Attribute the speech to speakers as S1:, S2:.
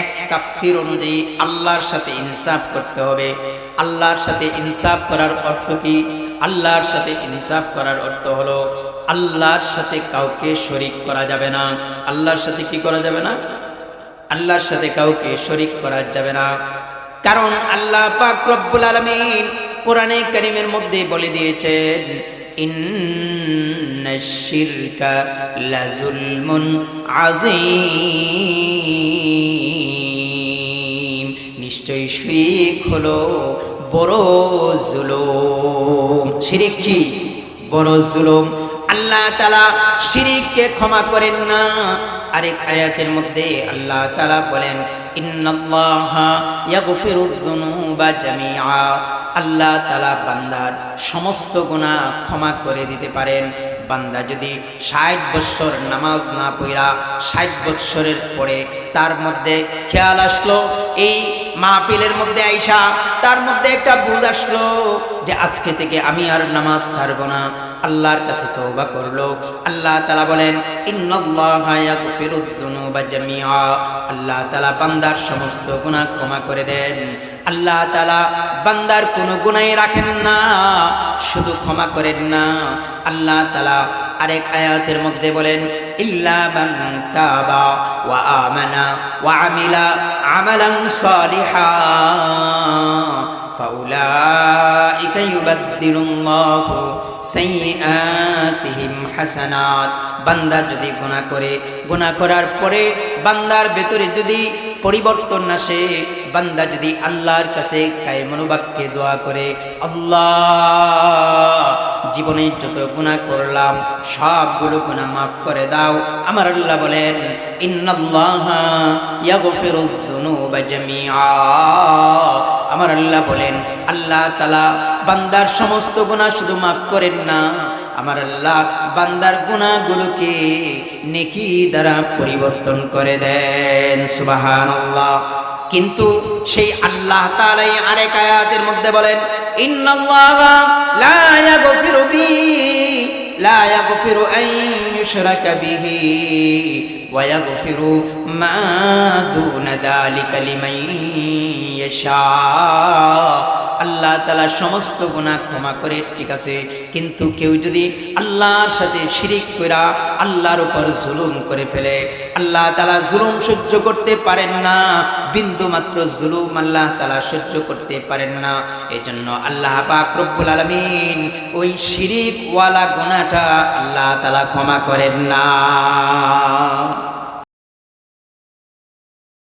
S1: এক তাফসির অনুযায়ী আল্লাহর সাথে ইনসাফ করতে হবে। আল্লাহর সাথে ইনসাফ করার অর্থ কি? আল্লাহর সাথে ইনসাফ করার অর্থ হলো, আল্লাহর সাথে কাউকে শরিক করা যাবে না। আল্লাহর সাথে কি করা যাবে না? আল্লাহর সাথে কাউকে শরিক করা যাবে না। কারণ আল্লাহ পাক রব্বুল আলামিন কোরআনে কারীমের মধ্যে বলে দিয়েছেন, ইন্নাশ শিরকা লাযুলমুন আযীম। নিশ্চয়ই শিরিক হলো, বড় জুলুম। শিরিক কি? বড় জুলুম। আল্লাহ তাআলা শিরিককে ক্ষমা করেন না। আরেক আয়াতের মধ্যে আল্লাহ তালা বলেন আল্লাহ তাআলা বান্দার সমস্ত গুনাহ ক্ষমা করে দিতে পারেন। বান্দা যদি ষাট বৎসর নামাজ না পড়া, ষাট বৎসরের পরে তার মধ্যে খেয়াল আসলো, এই মাহফিলের মধ্যে আইসা তার মধ্যে একটা বুঝ আসলো যে আজকে থেকে আমি আর নামাজ ছাড়ব না। আল্লাহর কাছে তওবা করল। আল্লাহ তাআলা বলেন, ইন্নাল্লাহা ইয়াগফিরুয যুনুবা জামিআ। আল্লাহ তাআলা বান্দার সমস্ত গুনাহ ক্ষমা করে দেন। আল্লাহ তাআলা বান্দার কোনো গুনাহ রাখেন না, শুধু ক্ষমা করেন না। আল্লাহ তাআলা আরেক আয়াতের মধ্যে বলেন ইল্লা মান তাবা ওয়া আমানা ওয়া আমিলা আমালান সালিহা فأولئك يبدل الله سيئاتهم حسنات বান্দা যদি গুনাহ করে গুনাহ করার পরে বান্দার ভেতরে যদি পরিবর্তন আসে বান্দা যদি আল্লাহর কাছে কায় মনোবাক্যে দোয়া করে আল্লাহ জীবনে যত গুনাহ করলাম, সবগুলো গুনাহ মাফ করে দাও। আমার আল্লাহ বলেন আমার আল্লাহ বলেন, আল্লাহ তালা বান্দার সমস্ত গুনাহ শুধু মাফ করেন না। আমার আল্লাহ বান্দার গুনাহগুলোকে নেকি দ্বারা পরিবর্তন করে দেন। সুবহানাল্লাহ। কিন্তু সেই আল্লাহ তাআলাই আরেক আয়াতের মধ্যে বলেন, ইন্নাল্লাহা লা ইয়াগফিরু বি, লা ইয়াগফিরু আন ইউশরাকা বিহি ওয়া ইয়াগফিরু মা দুনা যালিকা আল্লাহ তালা সমস্ত গুনাহ ক্ষমা করে, ঠিক আছে? কিন্তু কেউ যদি আল্লাহর সাথে শিরিক করা আল্লাহর উপর জুলুম করে ফেলে, আল্লাহ তালা জুলুম সহ্য করতে পারেন না, বিন্দু মাত্র জুলুম আল্লাহ তালা সহ্য করতে পারেন না। এজন্য আল্লাহ পাক রব্বুল আলামিন ওই শিরিক ওয়ালা গুনাহটা আল্লাহ তালা ক্ষমা করেন না।